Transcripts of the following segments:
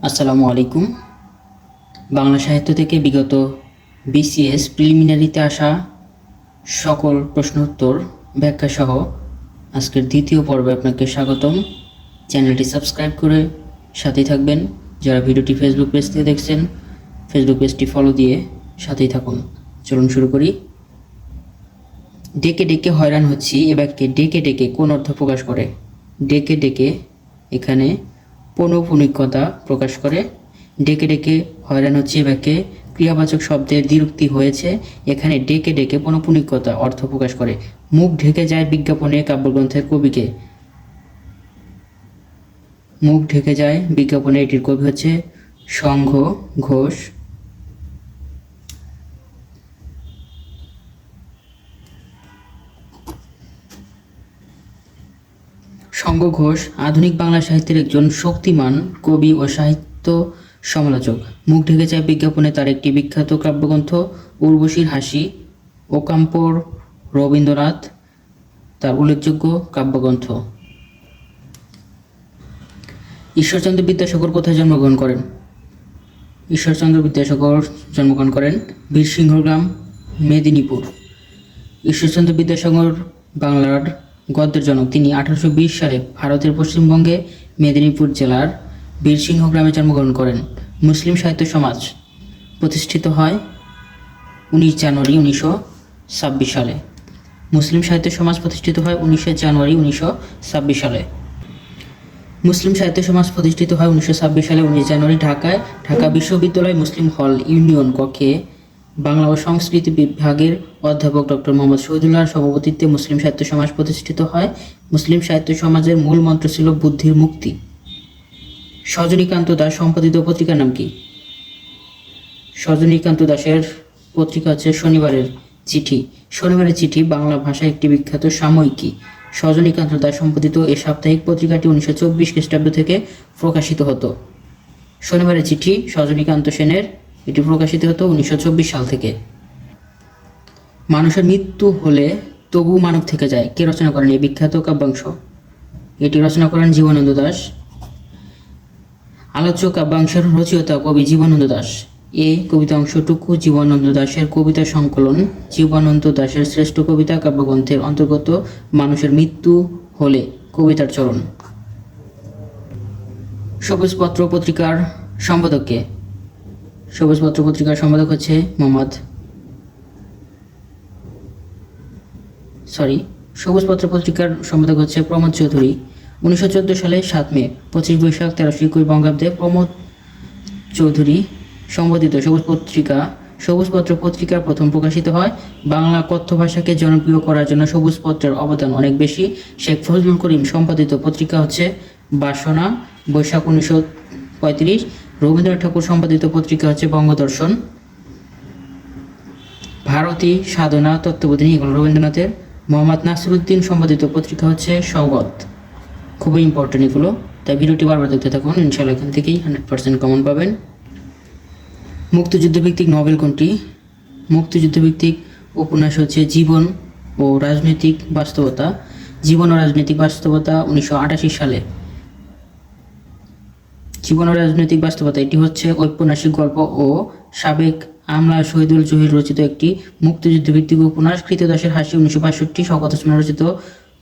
আসসালামু আলাইকুম। বাংলা সাহিত্য থেকে বিগত বিসিএস প্রিলিমিনারিতে আসা সকল প্রশ্ন উত্তর ব্যাখ্যা সহ আজকের দ্বিতীয় পর্বে আপনাকে স্বাগতম। চ্যানেলটি সাবস্ক্রাইব করে সাথেই থাকবেন। যারা ভিডিওটি ফেসবুক পেজ থেকে দেখছেন, ফেসবুক পেজটি ফলো দিয়ে সাথেই থাকুন। চলুন শুরু করি। ডেকে ডেকে হয়রান হচ্ছি এ বাক্যে ডেকে ডেকে কোন অর্থ প্রকাশ করে? ডেকে ডেকে এখানে পৌনপুনিকতা প্রকাশ করে। ডেকে ডেকে হয়রান হচ্ছে বাক্যে। ক্রিয়াবাচক শব্দের দ্বিরুক্তি হয়েছে। এখানে ডেকে ডেকে পৌনপুনিকতা অর্থ প্রকাশ করে। মুখ ঢেকে যায় বিজ্ঞাপনে কাব্যগ্রন্থের কবিকে। মুখ ঢেকে যায় বিজ্ঞাপনে এটির কবি হচ্ছে সংঘ ঘোষ। সঙ্গ ঘোষ আধুনিক বাংলা সাহিত্যের একজন শক্তিমান কবি ও সাহিত্য সমালোচক। মুখ ঢেকে যায় বিজ্ঞাপনে তার একটি বিখ্যাত কাব্যগ্রন্থ, উর্বশীর হাসি, ওকাম্পর রবীন্দ্রনাথ, তার উল্লেখযোগ্য কাব্যগ্রন্থ। ঈশ্বরচন্দ্র বিদ্যাসাগর কোথায় জন্মগ্রহণ করেন? ঈশ্বরচন্দ্র বিদ্যাসাগর জন্মগ্রহণ করেন বীরসিংহগ্রাম, মেদিনীপুর। ঈশ্বরচন্দ্র বিদ্যাসাগর বাংলার গদ্যের জনক। তিনি আঠারোশো বিশ সালে ভারতের পশ্চিমবঙ্গে মেদিনীপুর জেলার বীরসিংহ গ্রামে জন্মগ্রহণ করেন। মুসলিম সাহিত্য সমাজ প্রতিষ্ঠিত হয় উনিশ জানুয়ারি উনিশশো ছাব্বিশ সালে। মুসলিম সাহিত্য সমাজ প্রতিষ্ঠিত হয় উনিশে জানুয়ারি উনিশশো ছাব্বিশ সালে। মুসলিম সাহিত্য সমাজ প্রতিষ্ঠিত হয় উনিশশো ছাব্বিশ সালে উনিশ জানুয়ারি ঢাকায়। ঢাকা বিশ্ববিদ্যালয় মুসলিম হল ইউনিয়ন কক্ষে বাংলা ও সংস্কৃতি বিভাগের অধ্যাপক ডক্টর মোহাম্মদ শহীদুল্লাহর সভাপতিত্বে মুসলিম সাহিত্য সমাজ প্রতিষ্ঠিত হয়। মুসলিম সাহিত্য সমাজের মূল মন্ত্র ছিল বুদ্ধির মুক্তি। সজনীকান্ত দাস সম্পাদিত পত্রিকার নাম কি? সজনীকান্ত দাসের পত্রিকা হচ্ছে শনিবারের চিঠি। শনিবারের চিঠি বাংলা ভাষায় একটি বিখ্যাত সাময়িকী। সজনীকান্ত দাস সম্পাদিত এই সাপ্তাহিক পত্রিকাটি উনিশশো চব্বিশ খ্রিস্টাব্দ থেকে প্রকাশিত হতো। শনিবারের চিঠি সজনীকান্ত সেনের এটি প্রকাশিত হতো উনিশশো চব্বিশ সাল থেকে। মানুষের মৃত্যু হলে তবু মানব থেকে যায়। কে রচনা করেন এই বিখ্যাত কাব্যাংশ? এটি রচনা করেন জীবনানন্দ দাস। আলোচ্য কাব্যাংশের রচয়িতা কবি জীবনানন্দ দাস। এ কবিতা অংশটুকু জীবনানন্দ দাশের কবিতা সংকলন, জীবনানন্দ দাশের শ্রেষ্ঠ কবিতা কাব্যগ্রন্থের অন্তর্গত মানুষের মৃত্যু হলে কবিতার চরণ। সবুজপত্র পত্রিকার সম্পাদককে সবুজপত্র পত্রিকার সম্পাদক হচ্ছে মোহাম্মদ সরি সবুজপত্র পত্রিকার সম্পাদক হচ্ছে প্রমোদ চৌধুরী। উনিশশো চোদ্দ সালে সাত মে, পঁচিশ বৈশাখ, তেরোশো একুশ বঙ্গাব্দে প্রমোদ চৌধুরী সম্বোধিত সবুজ পত্রিকা সবুজপত্র পত্রিকা প্রথম প্রকাশিত হয় বাংলা কথ্য ভাষাকে জনপ্রিয় করার জন্য সবুজপত্রের অবদান অনেক বেশি। শেখ ফজলুল করিম সম্পাদিত পত্রিকা হচ্ছে বাসনা, বৈশাখ উনিশশো পঁয়ত্রিশ। রবীন্দ্রনাথ ঠাকুর সম্পাদিত পত্রিকা হচ্ছে বঙ্গদর্শন। ভারতী সাধনা তত্ত্ববোধিনী, এগুলো রবীন্দ্রনাথের। মোহাম্মদ নাসিরুদ্দিন সম্পাদিত পত্রিকা হচ্ছে সৌগত খুবই ইম্পর্টেন্ট এগুলো। তাই ভিডিওটি বারবার দেখতে থাকুন। ইনশাল্লাহ এখান থেকেই হান্ড্রেড পার্সেন্ট কমন পাবেন। মুক্তিযুদ্ধভিত্তিক নভেল কোনটি? মুক্তিযুদ্ধভিত্তিক উপন্যাস হচ্ছে জীবন ও রাজনৈতিক বাস্তবতা। জীবন ও রাজনৈতিক বাস্তবতা উনিশশো আটাশি সালে। জীবন ও রাজনৈতিক বাস্তবতা, এটি হচ্ছে ঔপন্যাসিক গল্প ও সাবেক আমলা শহীদুল জহির রচিত একটি মুক্তিযুদ্ধ ভিত্তিক উপন্যাস। কৃতদাসের হাসি উনিশশো বাষট্টি শওকত ওসমান রচিত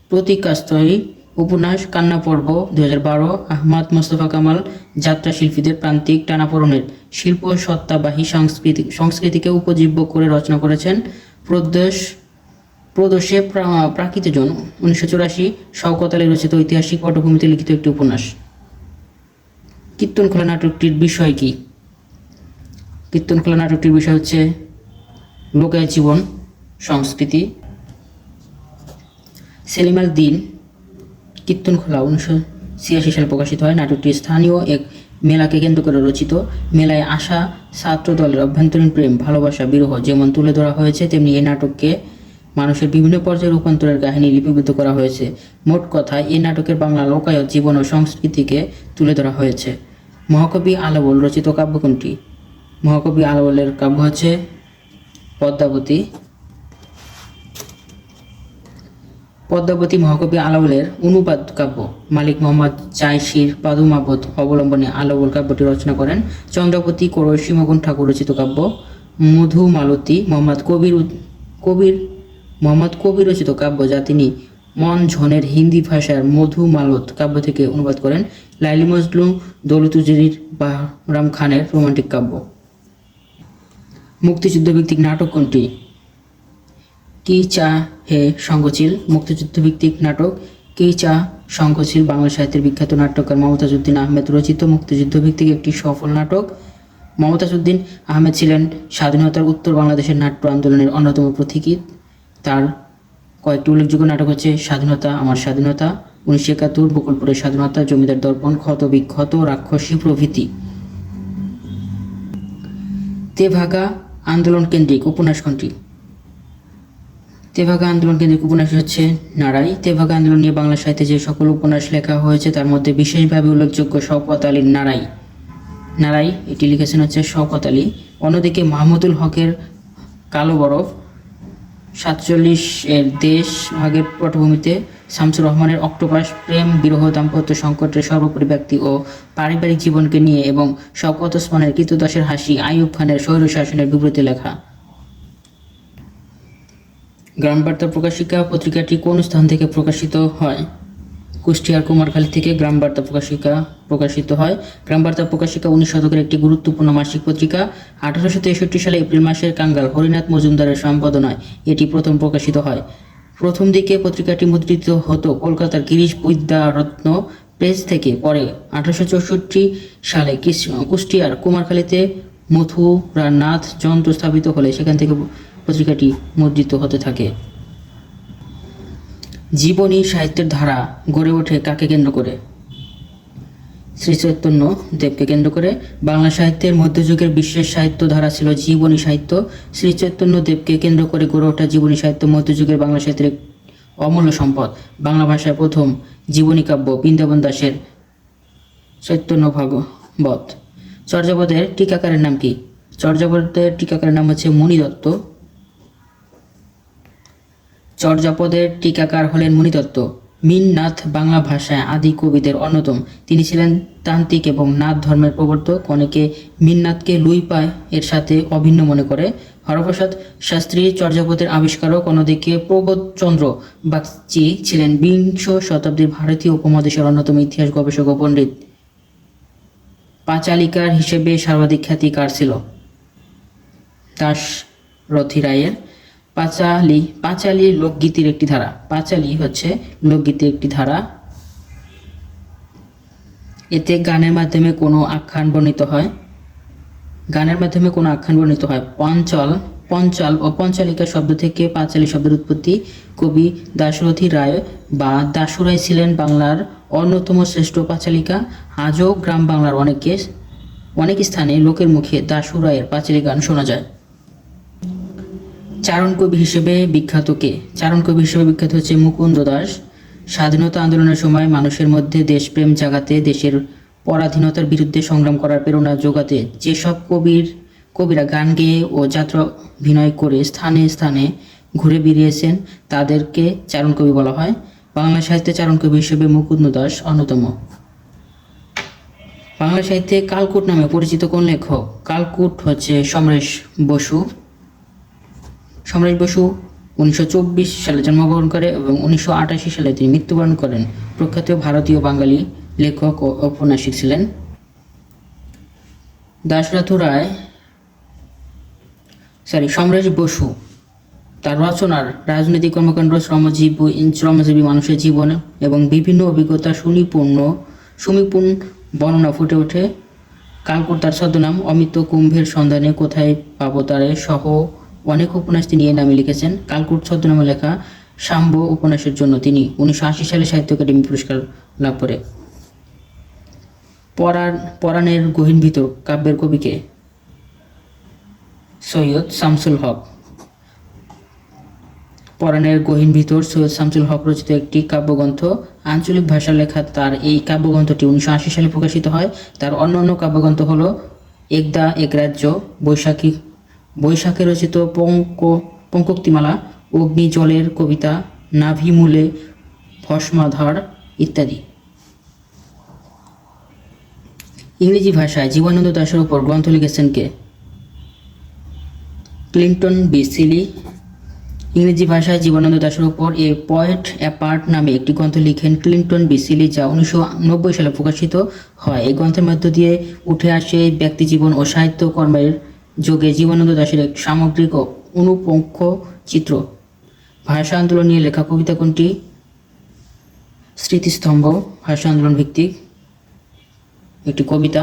প্রতীকাস্তরী উপন্যাস, কান্না পর্ব দু বারো, আহমাদ মোস্তফা কামাল, যাত্রা শিল্পীদের প্রান্তিক টানাপোড়নের শিল্প সত্তাবাহী সাংস্কৃতিক সংস্কৃতিকে উপজীব্য করে রচনা করেছেন প্রদেশ প্রদোষে প্রা- প্রাকৃতজন উনিশশো চুরাশি, শওকত আলী রচিত ঐতিহাসিক পটভূমিতে লিখিত একটি উপন্যাস। কীর্তনখোলা নাটকটির বিষয় কি? কীর্তনখোলা নাটকটির বিষয় হচ্ছে লোকায় জীবন, সংস্কৃতি। সেলিমাল দিন কীর্তনখোলা উনিশশো ছিয়াশি সালে প্রকাশিত হয়। নাটকটি স্থানীয় এক মেলাকে কেন্দ্র করে রচিত। মেলায় আসা ছাত্র দলের অভ্যন্তরীণ প্রেম, ভালোবাসা, বিরহ যেমন তুলে ধরা হয়েছে, তেমনি এই নাটককে মানুষের বিভিন্ন পর্যায়ে রূপান্তরের কাহিনী লিপিবদ্ধ করা হয়েছে। মোট কথা এই নাটকের বাংলা লোকায়ত, জীবন ও সংস্কৃতিকে তুলে ধরা হয়েছে। মহাকবি আলাবল রচিত কাব্য কোনটি? মহাকবি আলাবলের কাব্য হচ্ছে পদ্মাবতী। পদ্মাবতী মহাকবি আলাউলের অনুবাদ কাব্য। মালিক মোহাম্মদ জায়সির পাদুমাবত অবলম্বনে আলাউল কাব্যটি রচনা করেন চন্দ্রপতি মগন ঠাকুর রচিত কাব্য। মধু মালতী মোহাম্মদ কবির কবির মোহাম্মদ কবির রচিত কাব্য যা তিনি মন ঝনের হিন্দি ভাষার মধু মালত কাব্য থেকে অনুবাদ করেন লাইলি মজলু দৌলতুজরির বাহরাম খানের রোমান্টিক কাব্য। মুক্তিযুদ্ধ ভিত্তিক নাটক কোনটি? কি চা হে সংঘচিল মুক্তিযুদ্ধ ভিত্তিক নাটক কি চা সংঘচিল বাংলা সাহিত্যের বিখ্যাত নাট্যকার মমতাজউদ্দিন আহমেদ রচিত মুক্তিযুদ্ধ ভিত্তিক একটি সফল নাটক। মমতাজউদ্দিন আহমেদ ছিলেন স্বাধীনতার উত্তর বাংলাদেশের নাট্য আন্দোলনের অন্যতম প্রতীকী। তার কয়েকটি উল্লেখযোগ্য নাটক হচ্ছে স্বাধীনতা, আমার স্বাধীনতা, উনিশশো একাত্তর, বকুলপুরের স্বাধীনতা, জমিদার দর্পণ, ক্ষত বিক্ষত, রাক্ষসী প্রভৃতি। তেভাগা আন্দোলন কেন্দ্রিক উপন্যাস কোনটি? তেভাগা আন্দোলন কেন্দ্রিক উপন্যাস হচ্ছে নারাই। তেভাগা আন্দোলন নিয়ে বাংলা সাহিত্যে যে সকল উপন্যাস লেখা হয়েছে, তার মধ্যে বিশেষভাবে উল্লেখযোগ্য শওকত আলীর নারাই। নারাই, এটি লিখেছেন হচ্ছে শওকত আলী। অন্যদিকে মাহমুদুল হকের কালো বরফ সাতচল্লিশ এর দেশ ভাগের পটভূমিতে শামসুর রহমানের অক্টোপাস প্রেম, বিরহ, দাম্পত্য সংকটের সর্বোপরি ব্যক্তি ও পারিবারিক জীবনকে নিয়ে এবং শওকত ওসমানের কৃতদাসের হাসি আইয়ুব খানের স্বৈর শাসনের বিবৃতি লেখা। গ্রাম বার্তা প্রকাশিকা পত্রিকাটি কোন স্থান থেকে প্রকাশিত হয়? কুষ্টিয়ার কুমারখালী থেকে গ্রাম বার্তা প্রকাশিকা প্রকাশিত হয়। গ্রাম বার্তা প্রকাশিকা উনিশ শতকের একটি গুরুত্বপূর্ণ মাসিক পত্রিকা। আঠারোশো তেষট্টি সালে এপ্রিল মাসের কাঙ্গাল হরিনাথ মজুমদারের সম্পাদনায় এটি প্রথম প্রকাশিত হয়। প্রথম দিকে পত্রিকাটি মুদ্রিত হতো কলকাতার গিরিশ বিদ্যারত্ন প্রেস থেকে। পরে আঠারোশো চৌষট্টি সালে কুষ্টিয়ার কুমারখালীতে মথুরানাথ যন্ত্র স্থাপিত হলে সেখান থেকে পত্রিকাটি মুদ্রিত হতে থাকে। জীবনী সাহিত্যের ধারা গড়ে ওঠে কাকে কেন্দ্র করে? শ্রী চৈতন্য দেবকে কেন্দ্র করে বাংলা সাহিত্যের মধ্যযুগের বিশ্বের সাহিত্য ধারা ছিল জীবনী সাহিত্য। শ্রী চৈতন্য দেবকে কেন্দ্র করে গড়ে ওঠা জীবনী সাহিত্য মধ্যযুগের বাংলা সাহিত্যের অমূল্য সম্পদ। বাংলা ভাষায় প্রথম জীবনী কাব্য বৃন্দাবন দাসের চৈতন্য ভাগবত চর্যাপদের টিকাকারের নাম কি? চর্যাপদের টিকাকারের নাম হচ্ছে মণি দত্ত চর্যাপদের টিকাকার হলেন মুনিদত্ত মিননাথ বাংলা ভাষায় আদি কবিদের অন্যতম। তিনি ছিলেন তান্ত্রিক এবং নাথ ধর্মের প্রবর্তক। অনেকে মিননাথকে লুই পায়, এর সাথে অভিন্ন মনে করে। হরপ্রসাদ শাস্ত্রী চর্যাপদের আবিষ্কারক, অন্যদিকে প্রবোধচন্দ্র বাগচি ছিলেন বিংশ শতাব্দীর ভারতীয় উপমহাদেশের অন্যতম ইতিহাস গবেষক ও পণ্ডিত। পাঁচালিকার হিসেবে সর্বাধিক খ্যাতি কার ছিল? দাস রথি রায়ের পাঁচালি পাঁচালি লোকগীতির একটি ধারা। পাঁচালি হচ্ছে লোকগীতির একটি ধারা। এতে গানের মাধ্যমে কোনো আখ্যান বর্ণিত হয়। গানের মাধ্যমে কোনো আখ্যান বর্ণিত হয়। পঞ্চল, পঞ্চাল ও পঞ্চালিকা শব্দ থেকে পাঁচালী শব্দের উৎপত্তি। কবি দাশরথী রায় বা দাশু রায় ছিলেন বাংলার অন্যতম শ্রেষ্ঠ পাঁচালিকা। আজও গ্রাম বাংলার অনেকে, অনেক স্থানে লোকের মুখে দাশু রায়ের পাঁচালী গান শোনা যায়। চারণ কবি হিসেবে বিখ্যাত কে? চারণ কবি হিসেবে বিখ্যাত হচ্ছে মুকুন্দ দাস। স্বাধীনতা আন্দোলনের সময় মানুষের মধ্যে দেশপ্রেম জাগাতে, দেশের পরাধীনতার বিরুদ্ধে সংগ্রাম করার প্রেরণা যোগাতে যেসব কবির, কবিরা গান গেয়ে ও যাত্রা অভিনয় করে স্থানে স্থানে ঘুরে বেরিয়েছেন, তাদেরকে চারণ কবি বলা হয়। বাংলা সাহিত্যে চারণ কবি হিসেবে মুকুন্দ দাস অন্যতম। বাংলা সাহিত্যে কালকুট নামে পরিচিত কোন লেখক? কালকুট হচ্ছে সমরেশ বসু। সমরেশ বসু উনিশশো চব্বিশ সালে জন্মগ্রহণ করে এবং উনিশশো আটাশি সালে তিনি মৃত্যুবরণ করেন। প্রখ্যাত ভারতীয় বাঙালি লেখক ও ঔপন্যাসিক ছিলেন। দাশরথ রায় সরি সমরেশ বসু। তার রচনার রাজনৈতিক কর্মকাণ্ড, শ্রমজীবী শ্রমজীবী মানুষের জীবন এবং বিভিন্ন অভিজ্ঞতা সুনিপুণ সুনিপুণ বর্ণনা ফুটে ওঠে। কালকুট তার ছদ্মনাম, অমিত কুম্ভের সন্ধানে কোথায় পাবো তারে সহ অনেক উপন্যাস তিনি এ নামে লিখেছেন। কালকুট ছদ্মনামে লেখা শাম্ব উপন্যাসের জন্য তিনি উনিশশো আশি সালে সাহিত্য একাডেমি পুরস্কার লাভ করে। পরাণ, পরাণের গহীন ভিতর কাব্যের কবিকে সৈয়দ শামসুল হক। পরাণের গহীন ভিতর সৈয়দ শামসুল হক রচিত একটি কাব্যগ্রন্থ আঞ্চলিক ভাষা লেখা, তার এই কাব্যগ্রন্থটি উনিশশো আশি সালে প্রকাশিত হয়। তার অন্য অন্য কাব্যগ্রন্থ হল একদা এক রাজ্য বৈশাখী বৈশাখে রচিত পঙ্ক পঙ্কক্তিমালা অগ্নি জলের কবিতা নাভি মূলে ভস্মাধার ইত্যাদি। ইংরেজি ভাষায় জীবনানন্দ দাসের উপর গ্রন্থ লিখেছেন কে? Clinton B Seely. ইংরেজি ভাষায় জীবনানন্দ দাসের উপর এ পয়েট অ্যাপার্ট নামে একটি গ্রন্থ লিখেন ক্লিন্টন বিসিলি যা উনিশশো নব্বই সালে প্রকাশিত হয়। এই গ্রন্থের মধ্য দিয়ে উঠে আসে ব্যক্তিজীবন ও সাহিত্য কর্মের যোগে জীবনানন্দ দাশের এক সামগ্রিক ও অনুপঙ্খ চিত্র। ভাষা আন্দোলন নিয়ে লেখা কবিতা কোনটি? স্মৃতিস্তম্ভ, ভাষা আন্দোলন ভিত্তিক একটি কবিতা।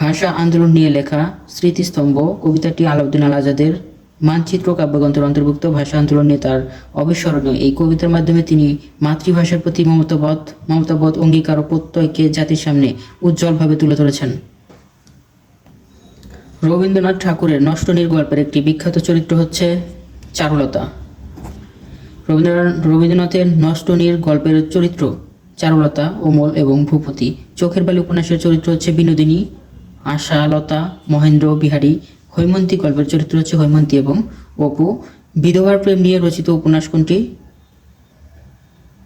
ভাষা আন্দোলন নিয়ে লেখা স্মৃতিস্তম্ভ, কবিতাটি আলাউদ্দিন আল আজাদের মানচিত্র কাব্যগ্রন্থের অন্তর্ভুক্ত। ভাষা আন্দোলন তার অবিস্মরণীয় এই কবিতার মাধ্যমে তিনি মাতৃভাষার প্রতি মমতাবোধ মমতাবোধ অঙ্গীকার ও প্রত্যয়কে জাতির সামনে উজ্জ্বলভাবে তুলে ধরেছেন। রবীন্দ্রনাথ ঠাকুরের নষ্টনীর গল্পের একটি বিখ্যাত চরিত্র হচ্ছে চারুলতা। রবীন্দ্রনাথ, রবীন্দ্রনাথের নষ্টনীর গল্পের চরিত্র চারুলতা অমল এবং ভূপতি। চোখের বালি উপন্যাসের চরিত্র হচ্ছে বিনোদিনী, আশালতা, মহেন্দ্র বিহারী। হৈমন্তী গল্পের চরিত্র হচ্ছে হৈমন্তী এবং অপু। বিধবার প্রেম নিয়ে রচিত উপন্যাস কোনটি?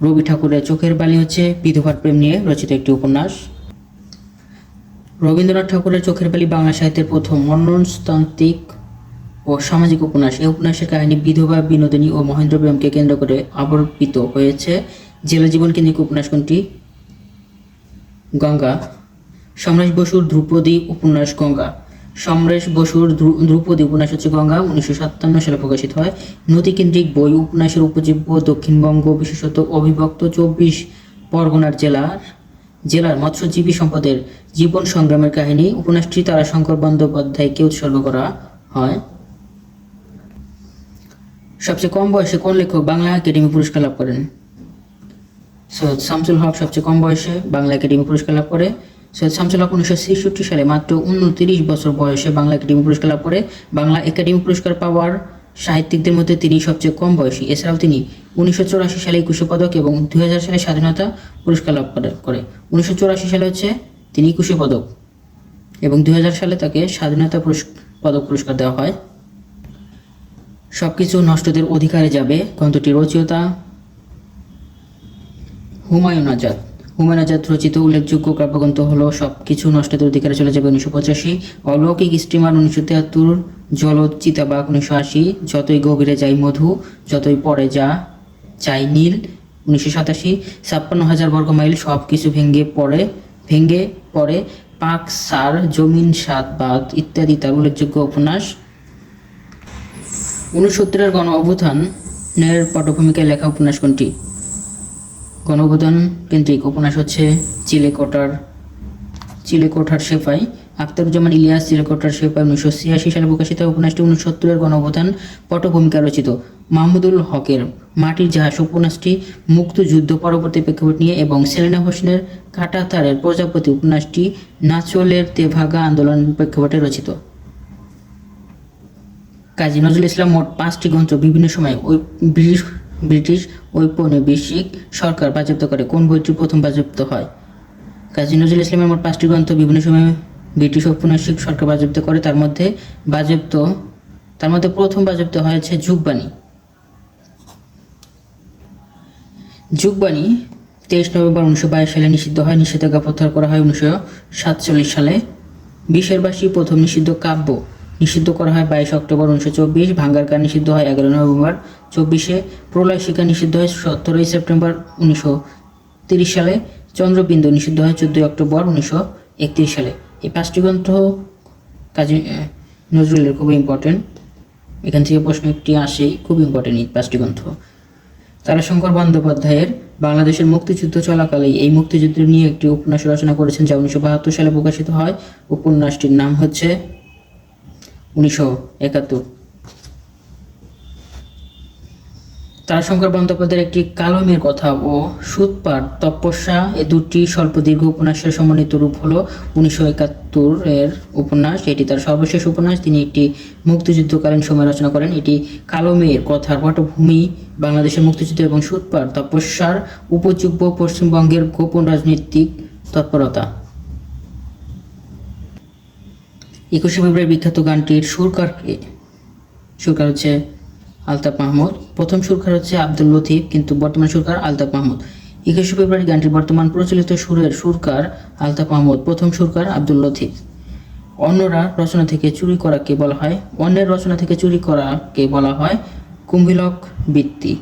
রবি ঠাকুরের চোখের বালি হচ্ছে বিধবার প্রেম নিয়ে রচিত একটি উপন্যাস। রবীন্দ্রনাথ ঠাকুরের চোখের বালি বাংলা সাহিত্যের প্রথম মনস্তান্ত্রিক ও সামাজিক উপন্যাস। এই উপন্যাসের কাহিনী বিধবা, বিনোদিনী ও মহেন্দ্র প্রেমকে কেন্দ্র করে আবর্তিত হয়েছে। জেলা জীবন কেন্দ্রিক উপন্যাস কোনটি? গঙ্গা। সমরেশ বসুর ধ্রুপদী উপন্যাস গঙ্গা। সমরেশ বসুর ধ্রু- ধ্রুপদী উপন্যাস হচ্ছে গঙ্গা, উনিশশো সাতান্ন সালে প্রকাশিত হয়। নদীকেন্দ্রিক বই, উপন্যাসের উপজীব্য, দক্ষিণবঙ্গ বিশেষত অবিভক্ত চব্বিশ পরগনার জেলার জেলার মৎস্যজীবী সম্পদের জীবন সংগ্রামের কাহিনী, উপন্যাসটি তারা তারাশঙ্কর বন্দ্যোপাধ্যায়কে উৎসর্গ করা হয়। সবচেয়ে কম বয়সে কোন লেখক বাংলা একাডেমি পুরস্কার লাভ করেন? সৈয়দ শামসুল হক সবচেয়ে কম বয়সে বাংলা একাডেমি পুরস্কার লাভ করে। সৈয়দ শামসুল হক উনিশশো ছেষট্টি সালে মাত্র উনত্রিশ বছর বয়সে বাংলা একাডেমি পুরস্কার লাভ করে। বাংলা একাডেমি পুরস্কার পাওয়ার সাহিত্যিকদের মধ্যে তিনি সবচেয়ে কম বয়সী। এছাড়াও তিনি উনিশশো চৌরাশি সালে একুশে পদক এবং দুই হাজার সালে স্বাধীনতা পুরস্কার লাভ করে। উনিশশো চৌরাশি সালে হচ্ছে তিনি একুশে পদক। এবং দুই হাজার সালে তাকে স্বাধীনতা পদক পুরস্কার দেওয়া হয়। সবকিছু নষ্টদের অধিকারে যাবে গ্রন্থটির রচয়িতা হুমায়ুন আজাদ। হুমায়ুন আজাদ রচিত উল্লেখযোগ্য কাব্যগ্রন্থ হলো সব কিছু নষ্টদের অধিকারে চলে যাবে উনিশশো পঁচাশি। অলৌকিক স্টিমার উনিশশো তিয়াত্তর, জলদ চিতাবাঘ উনিশশো আশি, যতই গভীরে যাই মধু, যতই পরে যা, চাই নীল উনিশশো সাতাশি। ছাপ্পান্ন হাজার বর্গ মাইল সব কিছু ভেঙে পড়ে ভেঙে পড়ে। পাক, সার, জমিন, সাত বাদ ইত্যাদি তার উল্লেখযোগ্য উপন্যাস। ঊনসত্তরের গণ অভ্যুত্থানের পটভূমিকায় লেখা উপন্যাস কোনটি? গণ অভ্যুত্থান কেন্দ্রিক উপন্যাস হচ্ছে চিলেকোটার চিলেকোঠার সেপাই আখতারুজ্জামান ইলিয়াস চিলেকোঠার সেপাই উনিশশো ছিয়াশি সালে প্রকাশিত উপন্যাসটি উনসত্তরের গণ অভ্যুত্থান পটভূমিকা রচিত। মাহমুদুল হকের মাটির জাহাজ উপন্যাসটি মুক্তযুদ্ধ পরবর্তী প্রেক্ষাপট নিয়ে এবং সেলিনা হোসেনের কাটাতারের প্রজাপতি উপন্যাসটি নাচলের তেভাগা আন্দোলন প্রেক্ষাপটে রচিত। কাজী নজরুল ইসলাম মোট পাঁচটি গ্রন্থ বিভিন্ন সময় ওই ব্রিটিশ ব্রিটিশ ঔপনিবেশিক সরকার বাজেয়াপ্ত করে। কোন বইটি প্রথম বাজেয়াপ্ত হয়? কাজী নজরুল ইসলামের মোট পাঁচটি গ্রন্থ বিভিন্ন সময় ব্রিটিশ ঔপনিবেশিক সরকার বাজেয়াপ্ত করে, তার মধ্যে বাজেয়াপ্ত, তার মধ্যে প্রথম বাজেয়াপ্ত হয়েছে যুগবাণী। যুগবাণী তেইশ নভেম্বর উনিশশো বাইশ সালে নিষিদ্ধ হয়, নিষেধাজ্ঞা প্রত্যাহার করা হয় উনিশশো সাতচল্লিশ সালে। বিশের বাসী প্রথম নিষিদ্ধ কাব্য নিষিদ্ধ করা হয় বাইশ অক্টোবর উনিশশো চব্বিশ ভাঙ্গার গান নিষিদ্ধ হয় এগারো নভেম্বর চব্বিশে, প্রলয় শিকার নিষিদ্ধ হয় সতেরোই সেপ্টেম্বর উনিশশো তিরিশ সালে, চন্দ্রবিন্দু নিষিদ্ধ হয় চোদ্দোই অক্টোবর উনিশশো একত্রিশ সালে। এই পাঁচটি গ্রন্থ কাজী নজরুলের খুব ইম্পর্টেন্ট এখান থেকে প্রশ্ন একটি আসে, খুব ইম্পর্টেন্ট এই পাঁচটি গ্রন্থ। তারাশঙ্কর বন্দ্যোপাধ্যায়ের বাংলাদেশের মুক্তিযুদ্ধ চলাকালেই এই মুক্তিযুদ্ধ নিয়ে একটি উপন্যাস রচনা করেছেন, যা উনিশশো বাহাত্তর সালে প্রকাশিত হয়। উপন্যাসটির নাম হচ্ছে উনিশশো একাত্তর। তারাশঙ্কর বন্দ্যোপাধ্যায়ের একটি কালমের কথা ও সুতপাঠ তপস্যা, এ দুটি স্বল্প দীর্ঘ উপন্যাসের সমন্বিত রূপ হলো উনিশশো একাত্তর এর উপন্যাস, এটি তার সর্বশেষ উপন্যাস। তিনি একটি মুক্তিযুদ্ধকালীন সময় রচনা করেন। এটি কালমের কথার পটভূমি, বাংলাদেশের মুক্তিযুদ্ধ এবং সুতপাঠ তপস্যার উপযোগ্য পশ্চিমবঙ্গের গোপন রাজনৈতিক তৎপরতা। একুশে ফেব্রুয়ারি বিখ্যাত গানটির সুরকারকে সুরকার হচ্ছে আলতাফ মাহমুদ। প্রথম সুরকার হচ্ছে আব্দুল লতিফ, কিন্তু বর্তমান সুরকার আলতাফ মাহমুদ। একুশে ফেব্রুয়ারি গানটির বর্তমান প্রচলিত সুরের সুরকার আলতাফ মাহমুদ, প্রথম সুরকার আব্দুল লতিফ। অন্যরা রচনা থেকে চুরি করাকে বলা হয়, অন্যের রচনা থেকে চুরি করাকে বলা হয় কুম্ভিলক বৃত্তি।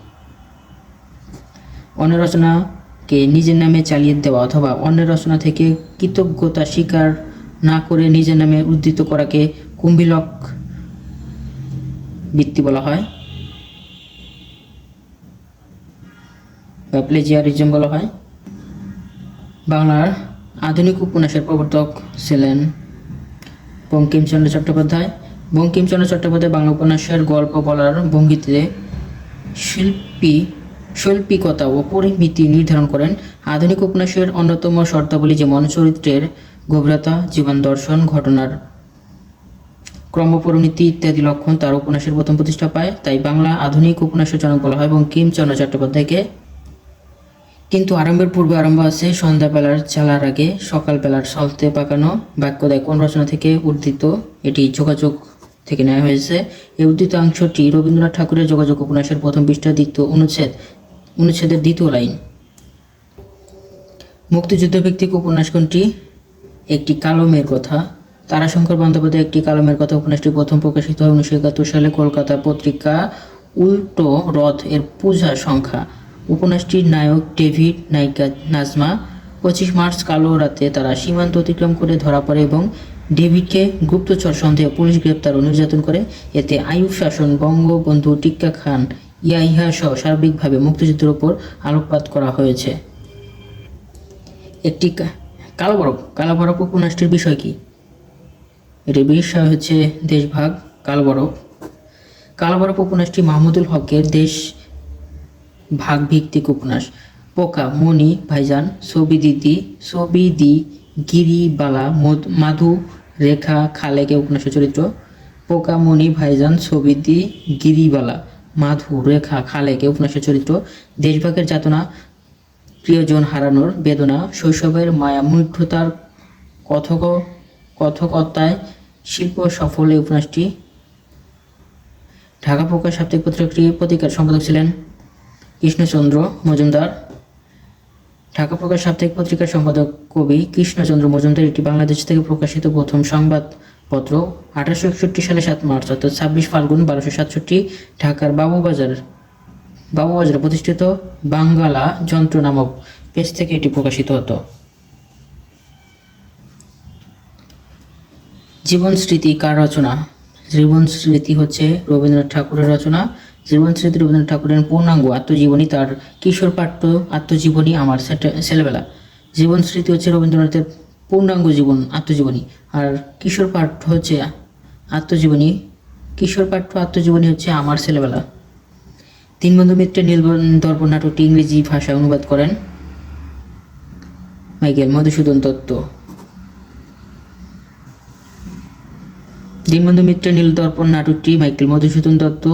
অন্যের রচনাকে নিজের নামে চালিয়ে দেওয়া অথবা অন্যের রচনা থেকে কৃতজ্ঞতা স্বীকার না করে নিজের নামে উদ্ধৃত করাকে কুম্ভিলক বৃত্তি বলা হয়। প্লেজিয়ারিজম বলা হয়। বাংলার আধুনিক উপন্যাসের প্রবর্তক ছিলেন বঙ্কিমচন্দ্র চট্টোপাধ্যায়। বঙ্কিমচন্দ্র চট্টোপাধ্যায় বাংলা উপন্যাসের গল্প বলার ভঙ্গিতে শিল্পী, শৈল্পিকতা ও পরিমিতি নির্ধারণ করেন। আধুনিক উপন্যাসের অন্যতম শর্তাবলী যেমন চরিত্রের গভীরতা, জীবন দর্শন, ঘটনার ক্রমপরিণতি ইত্যাদি লক্ষণ তার উপন্যাসের প্রথম প্রতিষ্ঠা পায়। তাই বাংলা আধুনিক উপন্যাসের জনক বলা হয় বঙ্কিমচন্দ্র চট্টোপাধ্যায়কে। কিন্তু আরম্ভের পূর্বে আরম্ভ আছে সন্ধ্যাবেলার চালার আগে, সকালবেলার সলতে পাকানো বাক্য দেয় কোন রচনা থেকে উদ্ধৃত এটি যোগাযোগ থেকে নেওয়া হয়েছে। এই উদ্ধৃত অংশটি রবীন্দ্রনাথ ঠাকুরের যোগাযোগ উপন্যাসের প্রথম পৃষ্ঠা দ্বিতীয় অনুচ্ছেদ, অনুচ্ছেদের দ্বিতীয় লাইন। মুক্তিযুদ্ধ ভিত্তিক উপন্যাস কোনটি? একটি কালমের কথা। তারাশঙ্কর বন্দ্যোপাধ্যায় একটি কালমের কথা উপন্যাসটি প্রথম প্রকাশিত হয় উনিশশো একাত্তর সালে কলকাতা পত্রিকা উল্টো রথ এর পূজা সংখ্যা। উপন্যাসটির নায়ক ডেভিড নায়িকা নাজমা পঁচিশ মার্চ কালো রাতে তারা সীমান্ত অতিক্রম করে ধরা পড়ে এবং ডেভিডকে গুপ্তচর সন্দেহে পুলিশ গ্রেপ্তার ও নির্যাতন করে। এতে আইয়ুব শাসন, বঙ্গবন্ধু টিক্কা খান, ইয়াহিয়া সহ সার্বিকভাবে মুক্তিযুদ্ধের ওপর আলোকপাত করা হয়েছে। একটি কালো বরফ কালো বরফ উপন্যাসটির বিষয় কি? এটির বিষয় হচ্ছে দেশভাগ, কালো বরফ। কালো বরফ উপন্যাসটি মাহমুদুল হকের দেশ ভাগ ভিত্তিক উপন্যাস। পোকা, মণি, ভাইজান ছবি দিদি ছবি দি গিরিবালা মধু- রেখা, খালেকে উপন্যাসের চরিত্র। পোকা, মণি, ভাইজান ছবি দি গিরিবালা মাধু, রেখা, খালেকে উপন্যাসের চরিত্র। দেশভাগের যাতনা, প্রিয়জন হারানোর বেদনা, শৈশবের মায়া মুগ্ধতার কথক, কথকতায় শিল্প সফল এই উপন্যাসটি। ঢাকা প্রকাশ সাপ্তাহিক পত্রিকার সম্পাদক ছিলেন কৃষ্ণচন্দ্র মজুমদার। ঢাকা প্রকাশ সাপ্তাহিক পত্রিকার সম্পাদক কবি কৃষ্ণচন্দ্র মজুমদার এটি বাংলাদেশ থেকে প্রকাশিত প্রথম সংবাদপত্র। আঠারোশো একষট্টি সালে সাত মার্চ, অর্থাৎ ছাব্বিশ ফাল্গুন বারোশো সাতষট্টি, ঢাকার বাবুবাজার, বাবুবাজারে প্রতিষ্ঠিত বাঙ্গালা যন্ত্র নামক পেজ থেকে এটি প্রকাশিত হতো। জীবন স্মৃতি কার রচনা? জীবন স্মৃতি হচ্ছে রবীন্দ্রনাথ ঠাকুরের রচনা। জীবন স্মৃতি রবীন্দ্রনাথ ঠাকুরের পূর্ণাঙ্গ আত্মজীবনী তার কিশোর পাঠ্য আত্মজীবনী আমার ছেলেবেলা। জীবন স্মৃতি হচ্ছে রবীন্দ্রনাথের পূর্ণাঙ্গ জীবন, আত্মজীবনী। আর কিশোর পাঠ্য হচ্ছে আত্মজীবনী, কিশোর পাঠ্য আত্মজীবনী হচ্ছে আমার ছেলেবেলা। দীনবন্ধু মিত্রের নীল দর্পণ নাটকটি ইংরেজি ভাষায় অনুবাদ করেন মাইকেল মধুসূদন দত্ত। দীনবন্ধু মিত্রের নীল দর্পণ নাটকটি Michael Madhusudan Dutta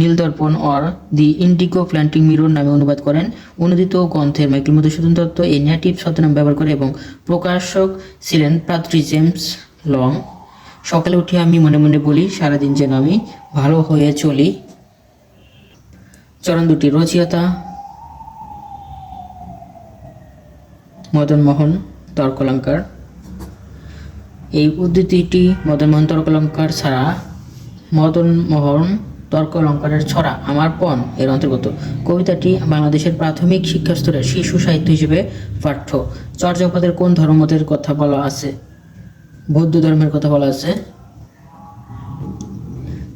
Nildarpan or the indigo planting mirror নামে অনুবাদ করেন। অনুদিত গ্রন্থের মাইকেল মধুসূদন দত্ত এই নেটিভ ছদ্মনাম ব্যবহার করে এবং প্রকাশক ছিলেন পাদ্রি জেমস লং। সকালে উঠে আমি মনে মনে বলি, সারাদিন যেন আমি ভালো হয়ে চলি। চরণ দুটি, রচয়িতা মদন মোহন তর্কলঙ্কার। এই উদ্ধৃতিটি মদন মোহন তর্কলঙ্কার ছাড়া মদন মোহন তর্কলঙ্কারের ছড়া, আমার পণ এর অন্তর্গত। কবিতাটি বাংলাদেশের প্রাথমিক শিক্ষা স্তরের শিশু সাহিত্য হিসেবে পাঠ্য। চর্যাপদের কোন ধর্মদের কথা বলা আছে? বৌদ্ধ ধর্মের কথা বলা আছে।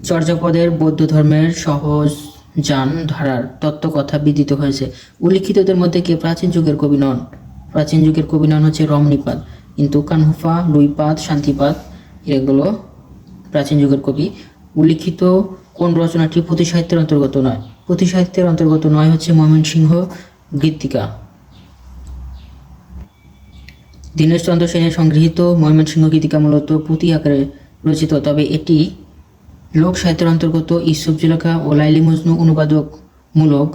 চর্যাপদের বৌদ্ধ ধর্মের সহজ যান ধারার তত্ত্ব কথা বিদিত হয়েছে। উল্লিখিতদের মধ্যে কে প্রাচীন যুগের কবি নন? প্রাচীন যুগের কবি নন হচ্ছে রমণীপাদ। কিন্তু কানহুফা লুইপাদ শান্তিপাদ, এগুলো প্রাচীন যুগের কবি। উল্লিখিত কোন রচনাটি পুঁথি সাহিত্যের অন্তর্গত নয়? পুঁথি সাহিত্যের অন্তর্গত নয় হচ্ছে ময়মনসিংহ গীতিকা। দীনেশচন্দ্র সেনের সংগৃহীত ময়মনসিংহ গীতিকা মূলত পুঁথি আকারে রচিত, তবে এটি লোক সাহিত্যের অন্তর্গত ইসুফ জুলেখা ও লাইলি মজনু অনুবাদক মূলক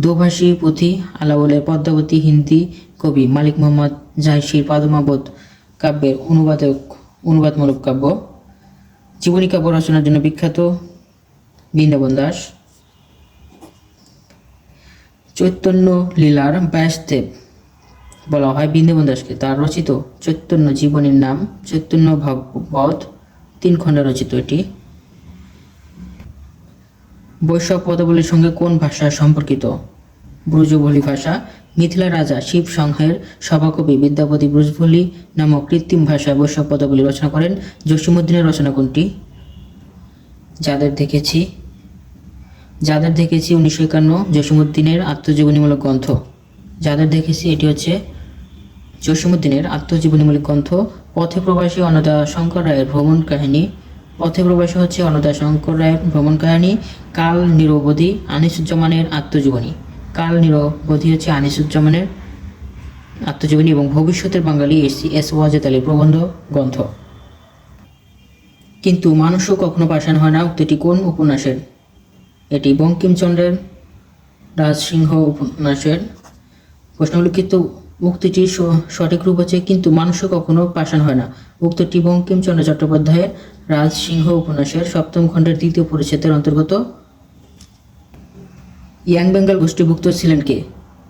দোভাষী পুঁথি আলাওলের পদ্মাবতী হিন্দি কবি মালিক মোহাম্মদ জাহিসির পাদমাবোধ কাব্যের অনুবাদক, অনুবাদমূলক কাব্য। জীবনী কাব্য রচনার জন্য বিখ্যাত বৃন্দাবন দাস, চৈতন্য লীলার ব্যাসদেব বলা হয় বৃন্দাবন দাসকে। তার রচিত চৈতন্য জীবনীর নাম চৈতন্য ভাগবত তিন খণ্ডে রচিত এটি। বৈষ্ণব পদাবলীর সঙ্গে কোন ভাষা সম্পর্কিত? ব্রজবলি ভাষা মিথিলা রাজা শিব সংঘের সভাকবি বিদ্যাপতি ব্রজবলি নামক কৃত্রিম ভাষায় বৈষ্ণব পদাবলী রচনা করেন জসীমুদ্দিনের রচনা কোনটি যাদের দেখেছি যাদের দেখেছি উনিশশো একান্ন জসীমুদ্দিনের আত্মজীবনীমূলক গ্রন্থ। যাদের দেখেছি, এটি হচ্ছে জসীমুদ্দিনের আত্মজীবনীমূলক গ্রন্থ। পথে প্রবাসী অনদা শঙ্কর রায়ের ভ্রমণ কাহিনী। পথে প্রবাসী হচ্ছে অনদা শঙ্কর রায়ের ভ্রমণ কাহিনী। কাল নিরবধি আনিসুজ্জামানের আত্মজীবনী। কাল নিরবধি হচ্ছে আনিসুজ্জামানের আত্মজীবনী এবং ভবিষ্যতের বাঙালি এস এস ওয়াজেদ আলীর প্রবন্ধ গ্রন্থ। কিন্তু মানুষও কখনো পাষাণ হয় না, উক্তিটি কোন উপন্যাসের? এটি বঙ্কিমচন্দ্রের রাজসিংহ উপন্যাসের। প্রশ্নলিখিত উক্তিটির সঠিক রূপ হচ্ছে কিন্তু মানুষও কখনো পাষাণ হয় না। উক্তটি বঙ্কিমচন্দ্র চট্টোপাধ্যায়ের রাজসিংহ উপন্যাসের সপ্তম খণ্ডের দ্বিতীয় পরিচ্ছেদের অন্তর্গত। ইয়াং বেঙ্গল গোষ্ঠীভুক্ত ছিলেন কে?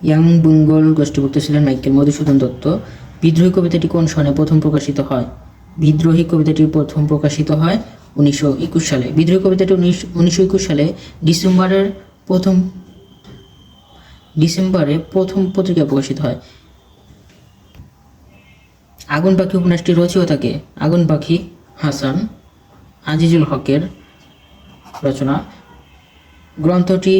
ইয়াং বেঙ্গল গোষ্ঠীভুক্ত ছিলেন মাইকেল মধুসূদন দত্ত। বিদ্রোহী কবিতাটি কোন সনে প্রথম প্রকাশিত হয়? বিদ্রোহী কবিতাটি প্রথম প্রকাশিত হয় উনিশশো একুশ সালে। বিদ্রোহী কবিতাটি উনিশ উনিশশো একুশ সালে ডিসেম্বরের প্রথম ডিসেম্বরে প্রথম পত্রিকা প্রকাশিত হয়। আগুন পাখি উপন্যাসটি রচয়িতাকে আগুন পাখি হাসান আজিজুল হকের রচনা। গ্রন্থটি,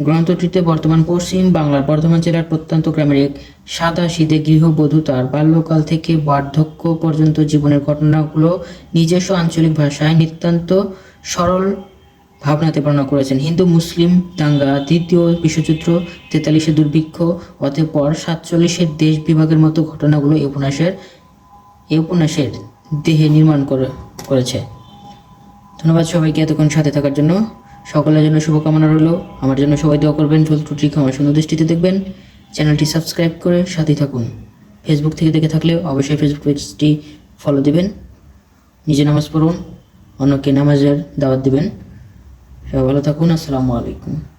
গ্রন্থটিতে বর্তমান পশ্চিম বাংলার বর্ধমান জেলার প্রত্যন্ত গ্রামের এক সাদা শীতে গৃহবধূ তার বাল্যকাল থেকে বার্ধক্য পর্যন্ত জীবনের ঘটনাগুলো নিজস্ব আঞ্চলিক ভাষায় নিতান্ত সরল ভাবনাতে বর্ণনা করেছেন। হিন্দু, মুসলিম, দাঙ্গা, দ্বিতীয় বিশ্বযুদ্ধ তেতাল্লিশের দুর্ভিক্ষ, অতঃপর সাতচল্লিশের দেশ বিভাগের মতো ঘটনাগুলো এই উপন্যাসের এই উপন্যাসের দেহে নির্মাণ করে, করেছে। ধন্যবাদ সবাইকে এতক্ষণ সাথে থাকার জন্য। সকলের জন্য শুভকামনা রইল। আমার জন্য সবাই দোয়া করবেন, ভুল ত্রুটি ক্ষমা সুন্দর দৃষ্টিতে দেখবেন। চ্যানেলটি সাবস্ক্রাইব করে সাথেই থাকুন। ফেসবুক থেকে দেখে থাকলে অবশ্যই ফেসবুক পেজটি ফলো দিবেন। নিজে নামাজ পড়ুন, অন্যকে নামাজের দাওয়াত দিবেন। সবাই ভালো থাকুন, আসসালামু আলাইকুম।